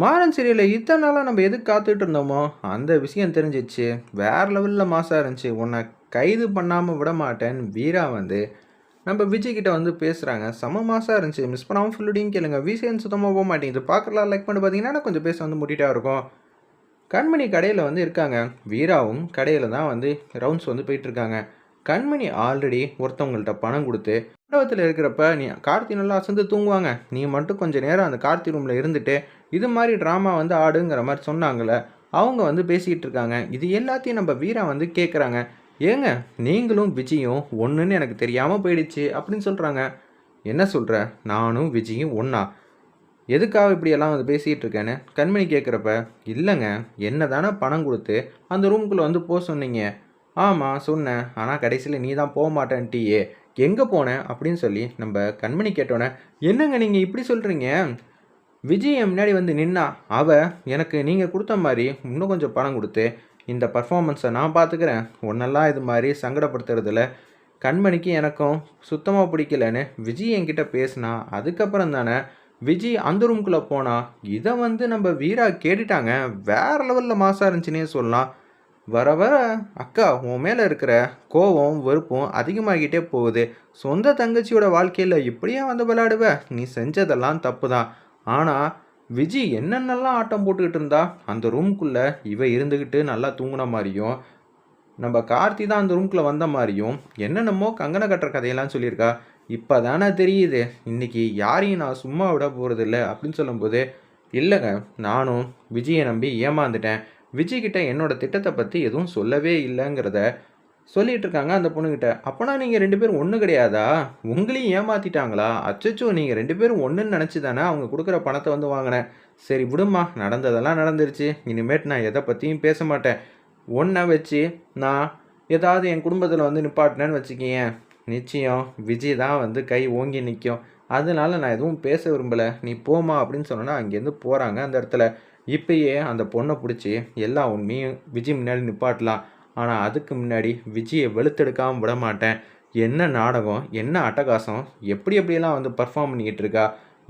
மாறன் சீரியலில் இத்தனை நாளாக நம்ம எதுக்கு காத்துட்டு இருந்தோமோ அந்த விஷயம் தெரிஞ்சிச்சு. வேற லெவலில் மாசாக இருந்துச்சு. உன்னை கைது பண்ணாமல் விட மாட்டேன். வீரா வந்து நம்ம விஜய்கிட்ட வந்து பேசுகிறாங்க செம மாசாக இருந்துச்சு. மிஸ் பண்ணாமல் ஃபுல்லுடையும் கேளுங்க. விசிஎன் சுத்தமாக போக மாட்டேங்குது. பார்க்கலாம் லைக் பண்ணி பார்த்தீங்கன்னா கொஞ்சம் பேச வந்து முட்டிட்டா இருக்கும். கண்மணி கடையில் வந்து இருக்காங்க. வீராவும் கடையில் தான் வந்து ரவுண்ட்ஸ் வந்து போயிட்டுருக்காங்க கண்மணி ஆல்ரெடி ஒருத்தவங்கள்ட்ட பணம் கொடுத்து மண்டபத்தில் இருக்கிறப்ப நீ கார்த்தி நல்லா அசந்து தூங்குவாங்க. நீ மட்டும் கொஞ்சம் நேரம் அந்த கார்த்தி ரூமில் இருந்துட்டு இது மாதிரி ட்ராமா வந்து ஆடுங்கிற மாதிரி சொன்னாங்களே அவங்க வந்து பேசிக்கிட்டு இருக்காங்க. இது எல்லாத்தையும் நம்ம வீரா வந்து கேட்குறாங்க ஏங்க நீங்களும் விஜயும் ஒன்றுன்னு எனக்கு தெரியாமல் போயிடுச்சு அப்படின்னு சொல்கிறாங்க என்ன சொல்கிற நானும் விஜயும் ஒன்றா எதுக்காக இப்படியெல்லாம் வந்து பேசிகிட்டு இருக்கேன்னு கண்மணி கேட்குறப்ப இல்லைங்க என்ன தானே பணம் கொடுத்து அந்த ரூம்குள்ளே வந்து போக சொன்னீங்க. ஆமாம் சொன்னேன். ஆனால் கடைசியில் நீ தான் போக மாட்டேன்ட்டியே எங்கே போனேன் அப்படின்னு சொல்லி நம்ம கண்மணி கேட்டோன்னே என்னங்க நீங்கள் இப்படி சொல்கிறீங்க விஜய் என் முன்னாடி வந்து நின்னா அவள் எனக்கு நீங்கள் கொடுத்த மாதிரி இன்னும் கொஞ்சம் பணம் கொடுத்து இந்த பர்ஃபாமன்ஸை நான் பார்த்துக்கிறேன் ஒன்றெல்லாம் இது மாதிரி சங்கடப்படுத்துறதுல கண்மணிக்கு எனக்கும் சுத்தமாக பிடிக்கலன்னு விஜய் என்கிட்ட பேசினா அதுக்கப்புறம் தானே விஜய் அந்த ரூம்குள்ளே போனால் இதை வந்து நம்ம வீரா கேட்டுட்டாங்க. வேற லெவலில் மாசாக இருந்துச்சுன்னே சொல்லலாம். வர வர அக்கா உன் மேலே இருக்கிற கோவம் வெறுப்பும் அதிகமாகிட்டே போகுது. சொந்த தங்கச்சியோட வாழ்க்கையில் இப்படியே வந்து விளையாடுவ? நீ செஞ்சதெல்லாம் தப்பு தான் ஆனால் விஜி என்னென்னலாம் ஆட்டம் போட்டுக்கிட்டு இருந்தா அந்த ரூம்குள்ளே இவ இருந்துக்கிட்டு நல்லா தூங்கின மாதிரியும் நம்ம கார்த்தி தான் அந்த ரூம்குள்ளே வந்த மாதிரியும் என்னென்னமோ கங்கனை கட்டுற கதையெல்லாம் சொல்லியிருக்கா. இப்போ தானே தெரியுது. இன்னைக்கு யாரையும் நான் சும்மா விட போகிறதில்ல அப்படின்னு சொல்லும்போது இல்லைங்க நானும் விஜயை நம்பி ஏமாந்துட்டேன். விஜய்கிட்ட என்னோட திட்டத்தை பற்றி எதுவும் சொல்லவே இல்லைங்கிறத சொல்லிகிட்டு இருக்காங்க அந்த பொண்ணுக்கிட்ட அப்போனா நீங்கள் ரெண்டு பேரும் ஒன்று கிடையாதா? உங்களையும் ஏமாத்திட்டாங்களா? அச்சச்சோ நீங்கள் ரெண்டு பேரும் ஒன்றுன்னு நினச்சி தானே அவங்க கொடுக்குற பணத்தை வந்து வாங்கினேன். சரி விடுமா நடந்ததெல்லாம் நடந்துருச்சு. இனிமேட்டு நான் எதை பற்றியும் பேச மாட்டேன். ஒன்றை வச்சு நான் ஏதாவது என் குடும்பத்தில் வந்து நிப்பாட்டினேன்னு வச்சுக்கேன் நிச்சயம் விஜய் தான் வந்து கை ஓங்கி நிற்கும் அதனால நான் எதுவும் பேச விரும்பலை. நீ போமா அப்படின்னு சொன்னோன்னா அங்கேருந்து போகிறாங்க அந்த இடத்துல. இப்பயே அந்த பொண்ணை பிடிச்சி எல்லா உண்மையும் விஜய் முன்னாடி நிப்பாட்டலாம். ஆனால் அதுக்கு முன்னாடி விஜயை வெளுத்தெடுக்காமல் விட மாட்டேன் என்ன நாடகம் என்ன அட்டகாசம் எப்படி எப்படியெல்லாம் வந்து பர்ஃபார்ம் பண்ணிக்கிட்டு இருக்கா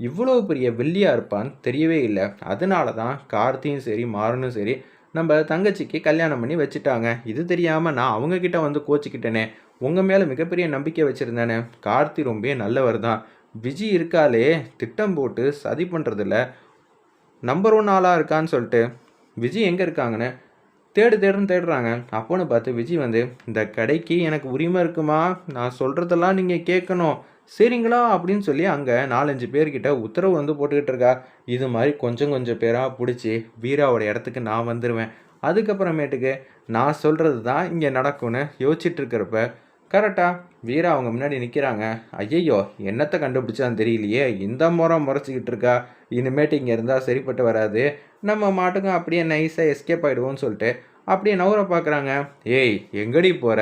இவ்வளோ பெரிய வெள்ளியாக இருப்பான்னு தெரியவே இல்லை. அதனால தான் கார்த்தியும் சரி மாறனும் சரி நம்ம தங்கச்சிக்கு கல்யாணம் பண்ணி வச்சுட்டாங்க. இது தெரியாமல் நான் அவங்கக்கிட்ட வந்து கோச்சிக்கிட்டேனே. உங்கள் மேலே மிகப்பெரிய நம்பிக்கை வச்சுருந்தேனே. கார்த்தி ரொம்ப நல்லவர் தான் விஜி இருக்காலே திட்டம் போட்டு சதி பண்ணுறதில்ல நம்பர் ஒன் ஆளாக இருக்கான்னு சொல்லிட்டு விஜய் எங்கே இருக்காங்கன்னு தேடு தேடுன்னு தேடுறாங்க. அப்போன்னு பார்த்து விஜய் வந்து இந்த கடைக்கு எனக்கு உரிமை இருக்குமா? நான் சொல்கிறதெல்லாம் நீங்கள் கேட்கணும். சரிங்களா? அப்படின்னு சொல்லி அங்கே நாலஞ்சு பேர்கிட்ட உத்தரவு வந்து போட்டுக்கிட்டு இருக்கா. இது மாதிரி கொஞ்சம் கொஞ்சம் பேராக பிடிச்சி வீராவோட இடத்துக்கு நான் வந்துடுவேன் அதுக்கப்புறமேட்டுக்கு நான் சொல்கிறது தான் இங்கே நடக்கும்னு யோசிச்சுட்டு இருக்கிறப்ப கரெக்டாக வீரா அவங்க முன்னாடி நிற்கிறாங்க ஐயையோ என்னத்தை கண்டுபிடிச்சான்னு தெரியலையே. இந்த முறை முறைச்சிக்கிட்டு இருக்கா. இனிமேட்டு இங்கே இருந்தால் சரிப்பட்டு வராது. நம்ம மாட்டுக்கும் அப்படியே நைஸாக எஸ்கேப் ஆகிடுவோம்னு சொல்லிட்டு அப்படியே நவர பார்க்குறாங்க. ஏய் எங்கடி போகிற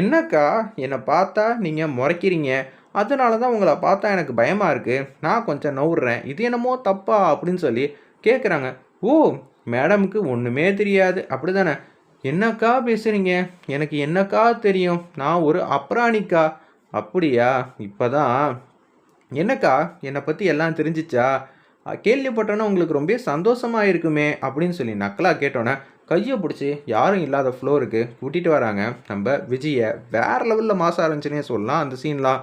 என்னக்கா? என்னை பார்த்தா நீங்கள் முறைக்கிறீங்க. அதனால தான் உங்களை பார்த்தா எனக்கு பயமாக இருக்குது நான் கொஞ்சம் நவுறேன் இது என்னமோ தப்பா அப்படின்னு சொல்லி கேட்குறாங்க ஓ மேடமுக்கு ஒன்றுமே தெரியாது. அப்படி தானே என்னக்கா பேசுகிறீங்க எனக்கு என்னக்கா தெரியும்? நான் ஒரு அப்ராணிக்கா. அப்படியா? இப்போ தான் என்னக்கா? என்னை பற்றி எல்லாம் தெரிஞ்சிச்சா? கேள்விப்பட்டோன்னே உங்களுக்கு ரொம்ப சந்தோஷமாக இருக்குமே அப்படின்னு சொல்லி நக்கலாக கேட்டோன்னே கையை பிடிச்சி யாரும் இல்லாத ஃப்ளோருக்கு கூட்டிகிட்டு வராங்க. நம்ம விஜயை வேறு லெவலில் மாசம் ஆரம்பிச்சுனே சொல்லலாம் அந்த சீன்லாம்.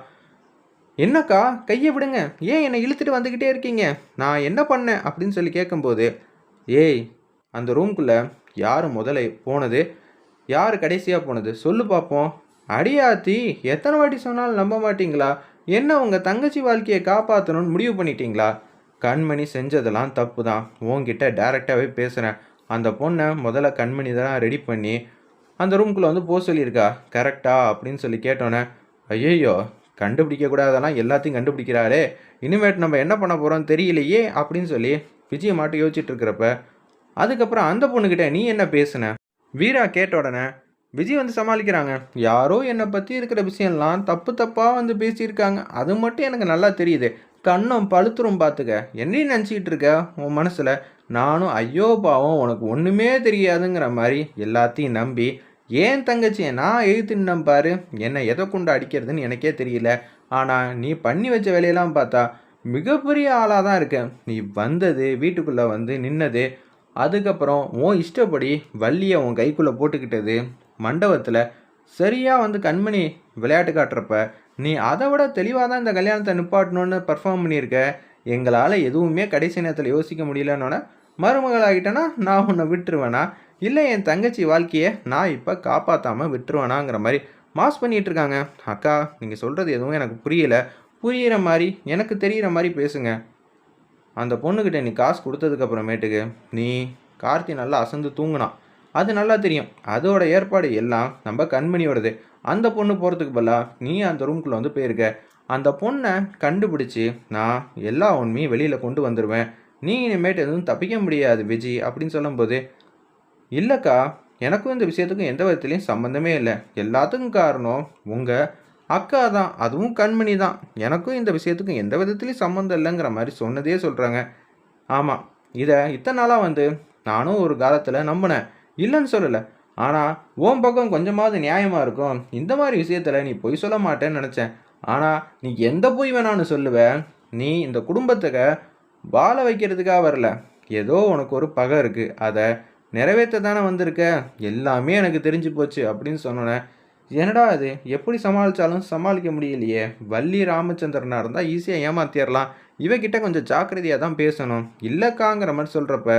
என்னக்கா? கையை விடுங்க. ஏன் என்னை இழுத்துட்டு வந்துக்கிட்டே இருக்கீங்க? நான் என்ன பண்ணேன்? அப்படின்னு சொல்லி கேட்கும்போது ஏய் அந்த ரூம்குள்ளே யார் முதல்ல போனது? யார் கடைசியாக போனது? சொல்லு பார்ப்போம் அடியாத்தி எத்தனை வாட்டி சொன்னாலும் நம்ப மாட்டீங்களா? என்ன உங்கள் தங்கச்சி வாழ்க்கையை காப்பாற்றணும்னு முடிவு பண்ணிட்டீங்களா? கண்மணி செஞ்சதெல்லாம் தப்பு தான் உங்ககிட்ட டேரெக்டாகவே பேசுகிறேன் அந்த பொண்ணை முதல்ல கண்மணி தான் ரெடி பண்ணி அந்த ரூம்குள்ளே வந்து போக சொல்லியிருக்கா. கரெக்டா அப்படின்னு சொல்லி கேட்டோன்னே ஐயையோ கண்டுபிடிக்கக்கூடாதெல்லாம் எல்லாத்தையும் கண்டுபிடிக்கிறாரே இனிமேட் நம்ம என்ன பண்ண போகிறோம் தெரியலையே அப்படின்னு சொல்லி விஜய மாட்டு யோசிச்சுட்டு இருக்கிறப்ப அதுக்கப்புறம் அந்த பொண்ணுக்கிட்ட நீ என்ன பேசுன? வீரா கேட்ட உடனே விஜய் வந்து சமாளிக்கிறாங்க. யாரோ என்னை பற்றி இருக்கிற விஷயம்லாம் தப்பு தப்பாக வந்து பேசியிருக்காங்க. அது மட்டும் எனக்கு நல்லா தெரியுது. கண்ணம் பழுத்துரும் பார்த்துக்க என்னையும் நினச்சிக்கிட்டு இருக்க? உன் மனசில் நானும் ஐயோ பாவம் உனக்கு ஒன்றுமே தெரியாதுங்கிற மாதிரி எல்லாத்தையும் நம்பி ஏன் தங்கச்சியை நான் எழுத்துன்னு பாரு? என்னை எதை கொண்டு அடிக்கிறதுன்னு எனக்கே தெரியல. ஆனால் நீ பண்ணி வச்ச வேலையெல்லாம் பார்த்தா மிகப்பெரிய ஆளாக தான் இருக்க. நீ வந்தது வீட்டுக்குள்ளே வந்து நின்னது அதுக்கப்புறம் உன் இஷ்டப்படி வள்ளியை உன் கைக்குள்ளே போட்டுக்கிட்டது. மண்டபத்தில் சரியாக வந்து கண்மணி விளையாட்டு காட்டுறப்ப நீ அதை விட தெளிவாக தான் இந்த கல்யாணத்தை நிப்பாட்டணும்னு பர்ஃபார்ம் பண்ணியிருக்க. எங்களால் எதுவுமே கடைசி நேரத்தில் யோசிக்க முடியலன்னொன்னே மருமகளாகிட்டேன்னா நான் உன்னை விட்டுருவேனா? இல்லை என் தங்கச்சி வாழ்க்கையை நான் இப்போ காப்பாற்றாமல் விட்டுருவேனாங்கிற மாதிரி மாஸ் பண்ணிகிட்டு இருக்காங்க அக்கா நீங்கள் சொல்கிறது எதுவும் எனக்கு புரியலை. புரிகிற மாதிரி எனக்கு தெரிகிற மாதிரி பேசுங்க. அந்த பொண்ணுக்கிட்ட நீ காசு கொடுத்ததுக்கப்புறமேட்டுக்கு நீ கார்த்தி நல்லா அசந்து தூங்கினான் அது நல்லா தெரியும். அதோட ஏற்பாடு எல்லாம் நம்ம கண்மணியோடது. அந்த பொண்ணு போகிறதுக்கு பதிலாக நீ அந்த ரூம்குள்ளே வந்து போயிருக்க. அந்த பொண்ணை கண்டுபிடிச்சி நான் எல்லா உண்மையும் வெளியில் கொண்டு வந்துடுவேன் நீ இனிமேட்டு எதுவும் தப்பிக்க முடியாது விஜி அப்படின்னு சொல்லும்போது இல்லைக்கா எனக்கும் இந்த விஷயத்துக்கும் எந்த விதத்துலேயும் சம்மந்தமே இல்லை. எல்லாத்துக்கும் காரணம் உங்கள் அக்கா தான் அதுவும் கண்மணி தான். எனக்கும் இந்த விஷயத்துக்கும் எந்த விதத்துலையும் சம்மந்தம் இல்லைங்கிற மாதிரி சொன்னதே சொல்கிறாங்க ஆமாம் இதை இத்தனை நாளாக வந்து நானும் ஒரு காலத்தில் நம்பினேன். இல்லைன்னு சொல்லலை. ஆனால் ஓம் பக்கம் கொஞ்சமாவது நியாயமாக இருக்கும். இந்த மாதிரி விஷயத்தில் நீ பொய் சொல்ல மாட்டேன்னு நினச்சேன். ஆனால் நீ எந்த பொய் வேணான்னு சொல்லுவ. நீ இந்த குடும்பத்துக்கு வாழ வைக்கிறதுக்காக வரல. ஏதோ உனக்கு ஒரு பகை இருக்குது அதை நிறைவேற்ற தானே வந்திருக்க. எல்லாமே எனக்கு தெரிஞ்சு போச்சு அப்படின்னு சொன்னோன்னே என்னடா அது எப்படி சமாளித்தாலும் சமாளிக்க முடியலையே. வள்ளி ராமச்சந்திரனாக இருந்தால் ஈஸியாக ஏமாத்திடலாம் இவகிட்ட கொஞ்சம் ஜாக்கிரதையாக தான் பேசணும். இல்லைக்காங்கிற மாதிரி சொல்கிறப்ப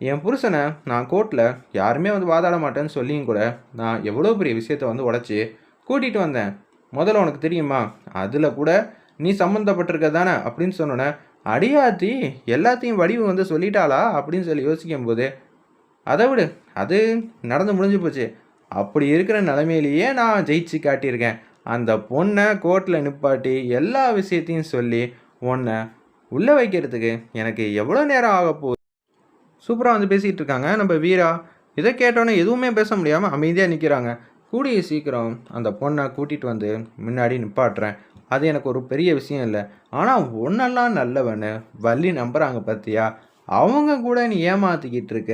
என் புருஷனை நான் கோர்ட்டில் யாருமே வந்து வாதாட மாட்டேன்னு சொல்லியும் கூட நான் எவ்வளோ பெரிய விஷயத்த வந்து உடச்சி கூட்டிகிட்டு வந்தேன். முதல்ல உனக்கு தெரியுமா? அதில் கூட நீ சம்மந்தப்பட்டிருக்க தானே அப்படின்னு சொன்னோன்னே அடியாத்தி எல்லாத்தையும் வடிவு வந்து சொல்லிட்டாளா? அப்படின்னு சொல்லி யோசிக்கும் போது அதை விடு. அது நடந்து முடிஞ்சு போச்சு. அப்படி இருக்கிற நிலைமையிலேயே நான் ஜெயிச்சு காட்டியிருக்கேன். அந்த பொண்ணை கோர்ட்டில் நிப்பாட்டி எல்லா விஷயத்தையும் சொல்லி உன்னை உள்ளே வைக்கிறதுக்கு எனக்கு எவ்வளோ நேரம் ஆக போகுது? சூப்பராக வந்து பேசிகிட்டு இருக்காங்க. நம்ம வீரா இதை கேட்டோன்னே எதுவுமே பேச முடியாமல் அமைதியாக நிற்கிறாங்க கூடிய சீக்கிரம் அந்த பொண்ணை கூட்டிகிட்டு வந்து முன்னாடி நிப்பாட்டுறேன். அது எனக்கு ஒரு பெரிய விஷயம் இல்லை. ஆனால் ஒன்றெல்லாம் நல்லவனு வள்ளி நம்புகிறாங்க பார்த்தியா அவங்க கூட நீ ஏமாற்றிக்கிட்டு இருக்க.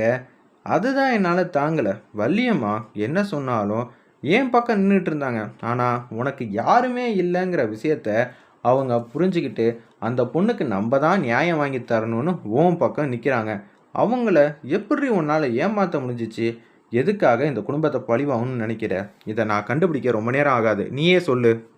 அதுதான் என்னால் தாங்கலை. வள்ளியம்மா என்ன சொன்னாலும் என் பக்கம் நின்றுட்டு இருந்தாங்க? ஆனால் உனக்கு யாருமே இல்லைங்கிற விஷயத்த அவங்க புரிஞ்சுக்கிட்டு அந்த பொண்ணுக்கு நம்ம தான் நியாயம் வாங்கி தரணும்னு ஓம் பக்கம் நிற்கிறாங்க அவங்கள எப்படி உன்னால் ஏமாற்ற முடிஞ்சிச்சு? எதுக்காக இந்த குடும்பத்தை பழிவாகணும்னு நினைக்கிற? இதை நான் கண்டுபிடிக்க ரொம்ப நேரம் ஆகாது. நீயே சொல்லு.